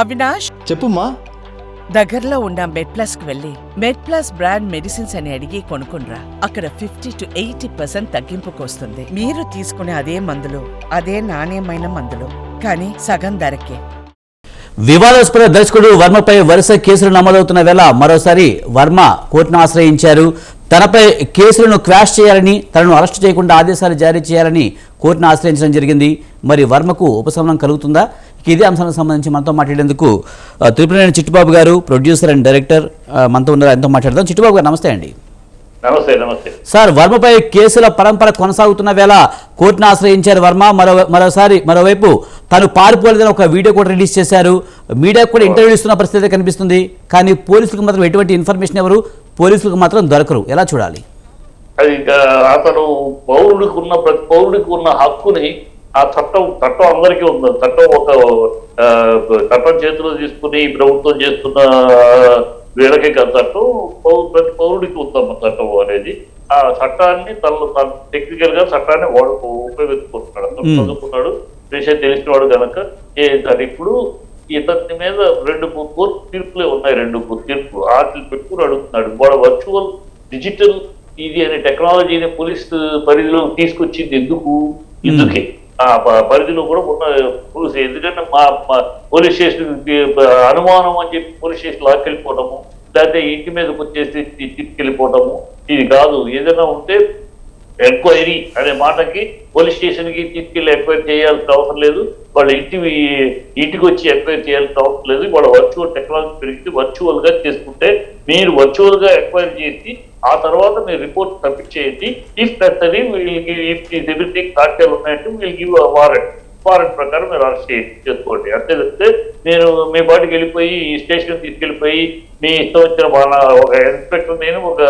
అవినాష్? చెప్పుమా దగ్గరలో ఉన్న మెడ్ ప్లస్కు వెళ్ళి మెడ్ ప్లస్ బ్రాండ్ మెడిసిన్స్ అని అడిగి కొనుక్కునరా అక్కడ ఫిఫ్టీ టు ఎయిటీ పర్సెంట్ తగ్గింపుకు వస్తుంది మీరు తీసుకునే అదే మందులు అదే నాణ్యమైన మందులు. కానీ సగం ధరకే. వివాదాస్పద దర్శకుడు వర్మపై వరుస కేసులు నమోదవుతున్న వేళ మరోసారి వర్మ కోర్టును ఆశ్రయించారు. తనపై కేసులను క్వాష్ చేయాలని తనను అరెస్ట్ చేయకుండా ఆదేశాలు జారీ చేయాలని కోర్టును ఆశ్రయించడం జరిగింది. మరి వర్మకు ఉపశమనం కలుగుతుందా? ఇదే అంశానికి సంబంధించి మనతో మాట్లాడేందుకు ఆ, చిట్టుబాబు గారు ప్రొడ్యూసర్ అండ్ డైరెక్టర్ మనతో ఉన్నారు ఆయనతో మాట్లాడదాం. చిట్టుబాబు గారు నమస్తే అండి. నమస్తే నమస్తే. సార్ వర్మపై కేసుల పరంపర కొనసాగుతున్న వేళ కోర్టును ఆశ్రయించారు వర్మ. మరో మరోసారి మరోవైపు తాను పారిపోలేదని ఒక వీడియో కూడా రిలీజ్ చేశారు. మీడియాకు కూడా ఇంటర్వ్యూ ఇస్తున్న పరిస్థితి కనిపిస్తుంది. కానీ పోలీసులకు మాత్రం ఎటువంటి ఇన్ఫర్మేషన్ ఎవరు? పోలీసులకు మాత్రం దొరకరు. ఎలా చూడాలి? అది అతను పౌరుడికి ఉన్న ప్రతి పౌరుడికి ఉన్న హక్కుని ఆ చట్టం చట్టం అందరికీ ఉంది. చట్టం ఒక చట్టం చేతిలో తీసుకుని ప్రభుత్వం చేస్తున్న వీళ్ళకి చట్టం పౌ- ప్రతి పౌరుడికి ఉందన్న చట్టం అనేది ఆ చట్టాన్ని తను తను టెక్నికల్గా చట్టాన్ని వాడు ఉపయోగించుకుంటున్నాడు. చదువుకున్నాడు. విషయం తెలిసినవాడు కనుక ఏ అది ఇప్పుడు ఇతని మీద రెండు మూడు కోర్టు తీర్పులే ఉన్నాయి. రెండు తీర్పులు. వాటిని పెట్టుకుని అడుగుతున్నాడు. వాడు వర్చువల్ డిజిటల్ ఇది అనే టెక్నాలజీని పోలీస్ పరిధిలో తీసుకొచ్చింది ఎందుకు? ఎందుకే పరిధిలో కూడా ఉన్న పోలీస్ ఎందుకంటే మా పోలీస్ స్టేషన్ అనుమానం అని చెప్పి పోలీస్ స్టేషన్ లాక్కెళ్ళిపోవటము లేకపోతే ఇంటి మీదకి వచ్చేసి తీ- తీసుకెళ్ళిపోవటము ఇది కాదు. ఏదైనా ఉంటే ఎంక్వైరీ అనే మాటకి పోలీస్ స్టేషన్కి ఎంక్వైరీ చేయాల్సిన అవసరం లేదు. వాళ్ళ ఇంటి ఇంటికి వచ్చి ఎంక్వైరీ చేయాల్సిన అవసరం లేదు. వాళ్ళ వర్చువల్ టెక్నాలజీ పెరిగితే వర్చువల్గా చేసుకుంటే మీరు వర్చువల్గా ఎంక్వైరీ చేసి ఆ తర్వాత మీరు రిపోర్ట్ సబ్మిట్ చేయండి ఇఫ్ నెసరీ ఇఫ్ ఎవ్రీథింగ్ సాక్ష్యాలు ఉన్నాయంటే వీళ్ళు గివ్ వారెంట్ వారెంట్ ప్రకారం మీరు అరెస్ట్ చేసుకోండి. అంతే తప్పితే నేను మీ బాటికి వెళ్ళిపోయి ఈ స్టేషన్ తీసుకెళ్ళిపోయి మీ ఇష్టం వచ్చిన వాళ్ళ ఒక ఇన్స్పెక్టర్ నేను ఒక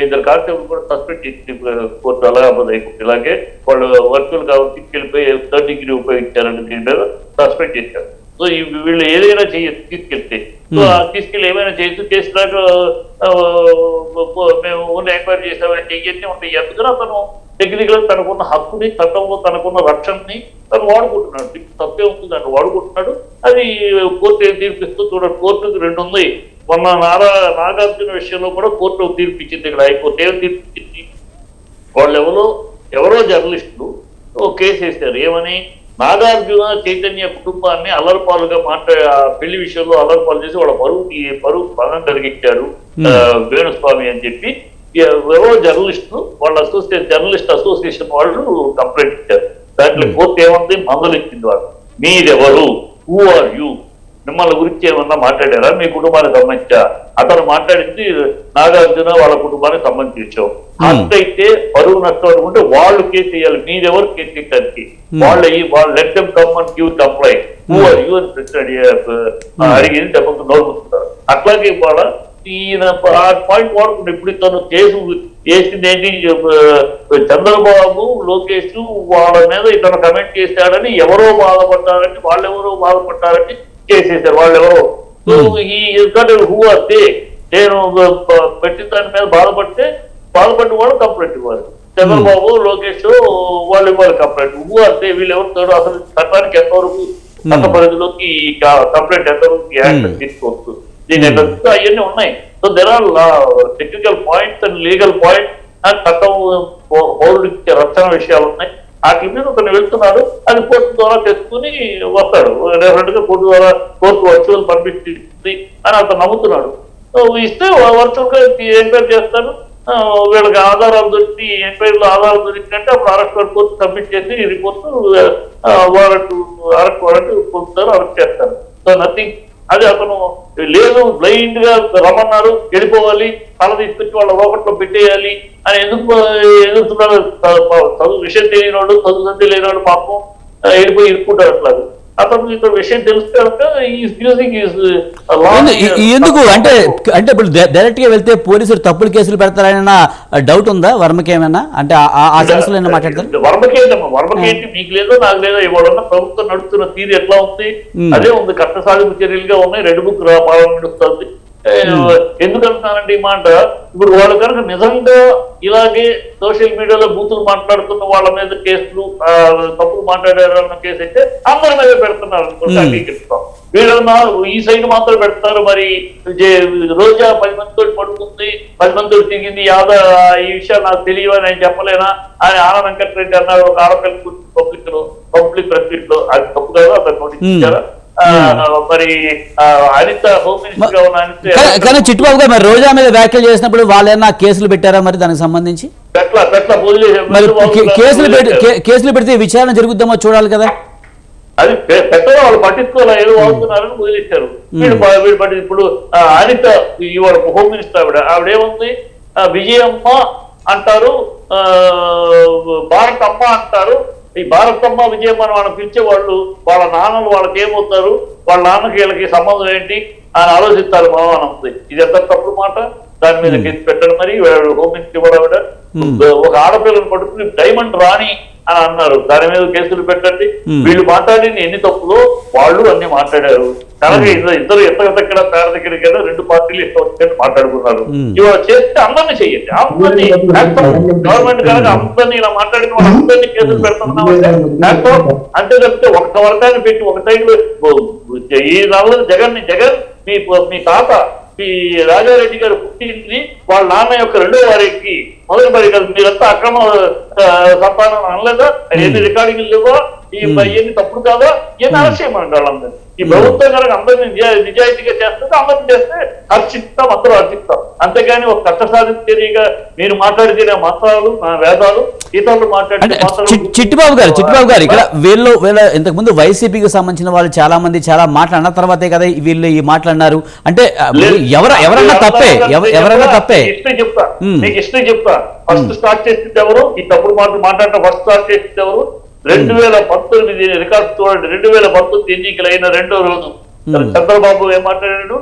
ఇద్దరు కానిస్టేబుల్ కూడా సస్పెండ్ చేసి కోర్టు అలాగే ఇలాగే వాళ్ళు వర్చువల్ కాబట్టి తీసుకెళ్ళిపోయి థర్డ్ డిగ్రీ ఉపయోగించారంటే దీని మీద సస్పెండ్ చేశారు. సో వీళ్ళు ఏదైనా చేయొచ్చు తీసుకెళ్తే. సో ఆ తీసుకెళ్ళి ఏమైనా చేయొచ్చు చేసినాక ఆ, మేము ఓన్లీ ఎంక్వైరీ చేసామని ఇవన్నీ ఉంటాయి. ఎందుకని అతను టెక్నికల్ తనకున్న హక్కుని చట్టంలో తనకున్న రక్షణని తను వాడుకుంటున్నాడు. తప్పే ఉంది దాన్ని వాడుకుంటున్నాడు. అది కోర్టు ఏం తీర్పిస్తూ చూడండి. కోర్టుకు రెండు ఉంది మొన్న నారా నాగార్జున విషయంలో కూడా కోర్టు తీర్పిచ్చింది ఇక్కడ హైకోర్టు. ఏం తీర్పిచ్చింది? వాళ్ళు ఎవరో ఎవరో జర్నలిస్టులు ఓ కేసు వేశారు. ఏమని? నాగార్జున చైతన్య కుటుంబాన్ని అల్లరిపాలుగా మాట్లాడే ఆ పెళ్ళి విషయంలో అల్లరిపాలు చేసి వాళ్ళ పరువు పరువు భంగం కలిగించారు వేణుస్వామి అని చెప్పి ఎవరో జర్నలిస్టులు వాళ్ళ అసోసియేషన్ జర్నలిస్ట్ అసోసియేషన్ వాళ్ళు కంప్లైంట్ ఇచ్చారు. దాంట్లో కోర్టు ఏమంది? మందులు ఇచ్చింది వాళ్ళు. మీరెవరు? హూ ఆర్ యూ మిమ్మల్ని గురించి ఏమన్నా మాట్లాడారా? మీ కుటుంబానికి సంబంధించా? అతను మాట్లాడింది నాగార్జున వాళ్ళ కుటుంబానికి సంబంధించాం అయితే పరువు నష్టం అనుకుంటే వాళ్ళు కేసు వేయాలి మీరెవరు కేసు వేయడానికి వాళ్ళు వాళ్ళు let them come and give complaint who are you అని ప్రశ్న అడిగి అడిగింది దెబ్బకు నోరుకుంటారు అట్లాగే వాళ్ళ ఈయన ఆ పాయింట్ వాడుకుంటే ఇప్పుడు తను కేసు వేసింది ఏంటి ఆ, చంద్రబాబు లోకేష్ వాళ్ళ మీద ఇతను కమెంట్ చేశాడని ఎవరో బాధపడ్డారని వాళ్ళెవరో బాధపడ్డారని చేసేసారు వాళ్ళెవరో? సో ఈ హూ అదే నేను ప- పెట్టిన దాని మీద బాధపడితే బాధపడిన వాళ్ళు కంప్లైంట్ ఇవ్వాలి. చంద్రబాబు లోకేష్ వాళ్ళు ఇవ్వాలి కంప్లైంట్. హూ అదే వీళ్ళు ఎవరు అసలు చట్టానికి ఎంతవరకు చట్ట పరిధిలోకి ఈ కంప్లైంట్ ఎంతవరకు యాక్షన్ తీసుకోవచ్చు? దీని అవన్నీ ఉన్నాయి. So there are technical points and legal points and చట్టం పౌరుడికి రక్షణ విషయాలు ఉన్నాయి. ఆ మీద ఒకరిని వెళ్తున్నాడు అది కోర్టు ద్వారా తెచ్చుకుని వస్తాడు. డెఫినెట్గా కోర్టు ద్వారా కోర్టు వర్చువల్ పర్మిషన్ అని అతను నమ్ముతున్నాడు. ఇస్తే వర్చువల్గా ఎంక్వైరీ చేస్తాడు వీళ్ళకి ఆధారాలు దొరికి ఎంక్వైరీలో ఆధారాలు దొరికినట్టే అప్పుడు అరెస్ట్ కోర్టు సబ్మిట్ చేసి రిపోర్ట్ వారెంట్ అరెస్ట్ వారెంట్ పొందుతారు అరెస్ట్ చేస్తారు. సో నథింగ్ అది అతను లేదు బ్లైండ్గా రమ్మన్నారు వెళ్ళిపోవాలి తల తీసుకొచ్చి వాళ్ళ లోపట్లో పెట్టేయాలి అని ఎందుకు ఎదుగుతున్నారు చదువు విషయం తెలియనివాడు చదువు సంధి లేనివాడు పాపం వెళ్ళిపోయి ఇరుక్కుంటారు అట్లా అతను ఇక్కడ విషయం తెలిస్తే యూజింగ్ ఎందుకు? అంటే అంటే ఇప్పుడు డైరెక్ట్గా వెళ్తే పోలీసులు తప్పుడు కేసులు పెడతారన్న డౌట్ ఉందా? వర్మకి ఏమైనా? అంటే ఆ- ఆ- ఆ సెన్స్లో ఏమైనా మాట్లాడతారు? వర్మకేంటమ్మా వర్మకేంటి మీకు లేదో నాకు లేదో? ఇవాళ ప్రభుత్వం నడుస్తున్న తీరు ఎట్లా ఉంది. అదే ఉంది. కష్ట సాధింపు చర్యలుగా ఉన్నాయి. రెడ్ బుక్ పాలన నడుస్తుంది. ఎందుకు అంటున్నానంటే ఈ మాట? ఇప్పుడు వాళ్ళు కనుక నిజంగా ఇలాగే సోషల్ మీడియాలో బూతులు మాట్లాడుతున్న వాళ్ళ మీద కేసులు తప్పులు మాట్లాడారు అన్న కేసు అయితే అందరి మీద పెడుతున్నారు. అంగీకరిస్తాం. వీళ్ళన్నా ఈ సైడ్ మాత్రం పెడతారు మరి. రోజా పది మందితో పడుకుంది పది మందితో తిరిగింది యాద ఈ విషయాలు నాకు తెలియవు అని నేను చెప్పలేనా అని ఆనంద వెంకటరెడ్డి అన్నారు ఒక ఆడపిల్ల పబ్లిక్లో పబ్లిక్ ప్రెస్లో అది తప్పు కాదు అతను నోటీస్. ఇచ్చారా? మరి ఆ, అనిత హోమ్ మినిస్టర్గా ఉన్న కానీ- అనిత కానీ చిట్టుబాబు గారు మరి రోజా మీద వ్యాఖ్యలు చేసినప్పుడు వాళ్ళేనా కేసులు పెట్టారా మరి దానికి సంబంధించి? మరి కేసులు కేసులు పెడితే విచారణ జరుగుద్దామో చూడాలి కదా? అది పెట్టడం వాళ్ళు పట్టించుకోలే ఏదో వాడుతున్నారని వదిలేశారు. వీడు ప- వీడు పట్టి ఇప్పుడు అనిత ఇవాళ హోమ్ మినిస్టర్ ఆవిడ ఆవిడేముంది? విజయమ్మ అంటారు ఆ, భారతమ్మ అంటారు ఈ భారతమ్మ విజయమ్మ అని వాళ్ళని పిలిచే వాళ్ళు వాళ్ళ నాన్నలు వాళ్ళకి ఏమవుతారు వాళ్ళ నాన్నకి వీళ్ళకి సంబంధం ఏంటి? అని ఆలోచిస్తారు మనం అని ఉంది ఇది ఎంత తప్పుడు మాట? దాని మీద కేసు పెట్టడం మరి హోమ్ మినిస్టర్ కూడా ఆవిడ ఒక ఆడపిల్లని పట్టుకుని డైమండ్ రాణి అని అన్నారు. దాని మీద కేసులు పెట్టండి. Hmm. వీళ్ళు మాట్లాడిన ఎన్ని తప్పులు వాళ్ళు అన్ని మాట్లాడారు. కనుక ఇద్దరు ఎత్తగతక్కడ పేర దగ్గరికి వెళ్ళి రెండు పార్టీలు ఇష్టం మాట్లాడుకున్నారు. Hmm. ఇవాళ చేస్తే అందరినీ చెయ్యండి అందరినీ గవర్నమెంట్ కనుక అందరినీ ఇలా మాట్లాడిన వాళ్ళు అందరినీ కేసులు పెడుతున్నామంటే అంతే తప్పితే ఒక్క వర్గాన్ని పెట్టి ఒక సైడ్ ఈ నల్ల జగన్ జగన్ మీ మీ తాత మీ రాజారెడ్డి గారు పుట్టింది వాళ్ళ నాన్న యొక్క రెండో వారికి మొదటి మరి కదా మీరంతా అక్రమ సంతానం అనలేదా? ఎన్ని రికార్డింగ్లు లేవో? ఈ ఇవన్నీ తప్పుడు కాదా? ఇవన్నీ అరెస్ట్ చేయమని వాళ్ళందరూ ఈ ప్రభుత్వం కనుక అందరినీ నిజా- నిజాయితీగా చేస్తే అందరిని చేస్తే హర్షిస్తాం అందరూ హర్షిస్తాం అంతేగాని ఒక కష్ట సాధించేదిగా మీరు మాట్లాడితే మంత్రాలు నా వేదాలు ఇతరులు మాట్లాడితే చిట్టిబాబు గారు చిట్టిబాబు గారు ఇక్కడ వీళ్ళు వీళ్ళ ఇంతకుముందు వైసీపీకి సంబంధించిన వాళ్ళు చాలా మంది చాలా మాట్లాడిన తర్వాతే కదా వీళ్ళు ఈ మాట్లాడినారు. అంటే ఎవర ఎవరన్నా తప్పే ఎవ- ఎవరన్నా తప్పే. హిస్టరీ చెప్తా. హిస్టరీ చెప్తా. ఫస్ట్ స్టార్ట్ చేసింది ఎవరు? ఈ తప్పుడు మాటలు మాట్లాడటం ఫస్ట్ స్టార్ట్ చేసింది ఎవరు? రెండు వేల పంతొమ్మిది రికార్డు చూడండి. రెండు వేల పంతొమ్మిది ఎన్నికలు అయిన రెండో రోజు. చంద్రబాబు ఏం మాట్లాడాడు?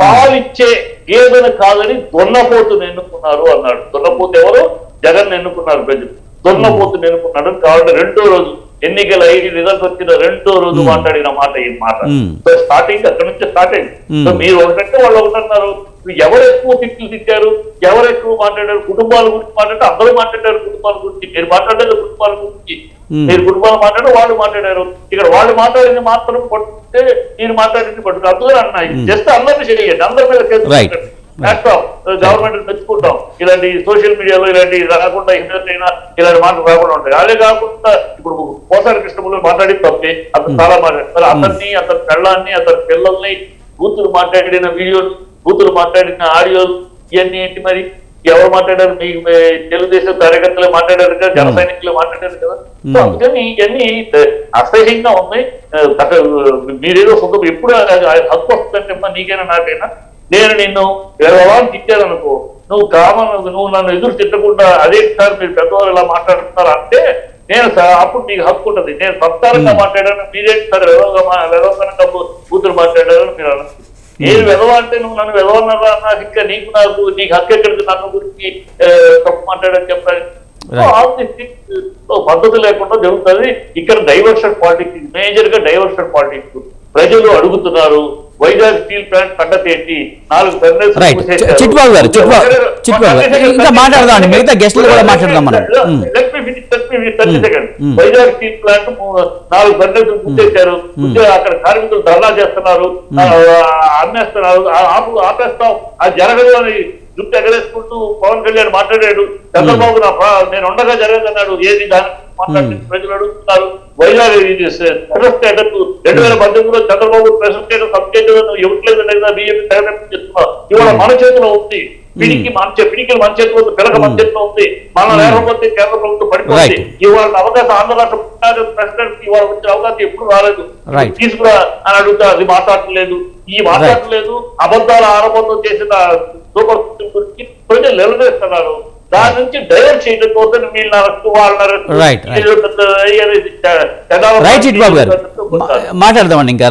పాలిచ్చే గేదెను కాదని దొన్నపోతును ఎన్నుకున్నారు అన్నాడు. దొన్నపోతు ఎవరు? జగన్ ఎన్నుకున్నారు ప్రజలు. దొన్నపోతును ఎన్నుకున్నాడు. కాబట్టి రెండో రోజు ఎన్నికలు అయ్యి రిజల్ట్ వచ్చిన రెండో రోజు మాట్లాడిన మాట ఈ మాట. సో స్టార్టింగ్ అక్కడ నుంచి స్టార్ట్ అయింది. సో మీరు ఒకటంటే వాళ్ళు ఒకటన్నారు. ఎవరు ఎక్కువ తిట్లు తిట్టారు? ఎవరు ఎక్కువ మాట్లాడారు? కుటుంబాల గురించి మాట్లాడితే అందరూ మాట్లాడారు కుటుంబాల గురించి. మీరు మాట్లాడలేదు కుటుంబాల గురించి. మీరు కుటుంబాలు మాట్లాడారు వాళ్ళు మాట్లాడారు. ఇక్కడ వాళ్ళు మాట్లాడింది మాత్రం పట్టుకుంటే మీరు మాట్లాడింది పట్టుకు అందులో అన్నాయి. జస్ట్ అందరినీ చేయండి. అందరి మీద కేసు. గవర్నమెంట్ మెచ్చుకుంటాం. ఇలాంటి సోషల్ మీడియాలో ఇలాంటి రాకుండా అయినా ఇలాంటి మాటలు రాకుండా ఉంటాయి. అదే కాకుండా ఇప్పుడు పోసారి కృష్ణములు మాట్లాడి తప్పే. అతను చాలా మాట్లాడతారు అతన్ని అతని పెళ్ళాన్ని అతని పిల్లల్ని కూతురు మాట్లాడిన వీడియోలు కూతురు మాట్లాడిన ఆడియోలు ఇవన్నీ ఏంటి మరి? ఎవరు మాట్లాడారు? మీ తెలుగుదేశం కార్యకర్తలు మాట్లాడారు కదా జన సైనికులు మాట్లాడారు కదా. సో అందుకని ఇవన్నీ అసహ్యంగా ఉన్నాయి అసలు మీరేదో సొంతం ఎప్పుడు హక్కు వస్తుందంటే నీకైనా నాకైనా. నేను నిన్ను ఎవరు తిట్టారనుకో నువ్వు కామన్ నువ్వు నన్ను ఎదురు తిట్టకుండా అదే సార్ మీరు పెద్దవారు ఇలా మాట్లాడుతున్నారు అంటే నేను అప్పుడు నీకు హక్కు ఉంటుంది. నేను సత్కారంగా మాట్లాడాను మీరేంటి సార్ కూ- కూతురు మాట్లాడారు మీరు అన్నారు. నేను వెదవ అంటే నువ్వు నన్ను వెదవన్నారా నాకు ఇంకా నీకు నాకు నీకు హక్కు ఎక్కడికి? నన్ను గురించి తప్పు మాట్లాడని చెప్పాలి. పద్ధతి లేకుండా జరుగుతుంది. ఇక్కడ డైవర్షన్ పాలిటిక్స్ మేజర్గా డైవర్షన్ పాలిటిక్స్. ప్రజలు అడుగుతున్నారు వైజాగ్ స్టీల్ ప్లాంట్ సంగతి ఏంటి? నాలుగు. చిట్బాబు గారు, చిట్బాబు- గారు. ఇంకా మాట్లాడదామండి. మిగతా guestలు కూడా మాట్లాడదాం మనం. Seconds. Hmm. Vizag steel plant నాలుగు మూసేశారు ముందే అక్కడ కార్మికులు ధర్నా చేస్తున్నారు. అమ్మేస్తున్నారు ఆపేస్తాం. అది జరగదు అని జుట్టు ఎగరేసుకుంటూ పవన్ కళ్యాణ్ మాట్లాడాడు. చంద్రబాబు నా నేను ఉండగా జరగదన్నాడు. ఏది దాని మాట్లాడి ప్రజలు అడుగుతున్నారు. Vizag press status. రెండు వేల పద్దెనిమిదిలో చంద్రబాబు ప్రెస్ స్టేటస్ అప్డేట్ ఇవ్వట్లేదు లేదా బీజేపీ చెప్తున్నారు ఇవాళ మన చేతిలో ఉంది. పిడికి మన చే- పిడికిలు మన చేతిలో ఉంది పిలక మన చేతిలో ఉంది మన లేకపోతే కేంద్ర ప్రభుత్వం పడిపోతుంది. ఇవాళ అవకాశం ఆంధ్ర రాష్ట్ర ప్రెసిడెంట్ ఇవాళ వచ్చే అవకాశం ఎప్పుడు రాలేదు. తీసుకురా అని అడుగుతా అది మాట్లాడలేదు ఈ మాట్లాడలేదు అబద్ధాల ఆరోపణలు చేసిన సూపర్ సిస్టమ్ గురించి ప్రజలు నిలదీస్తున్నారు దాని నుంచి డైవర్ట్ చేయడం కోసం వీళ్ళ అరెస్ట్ వాళ్ళ అరెస్ట్ చండాల రైట్ చిట్బాబు గారు మాట్లాడదామండి ఇంకా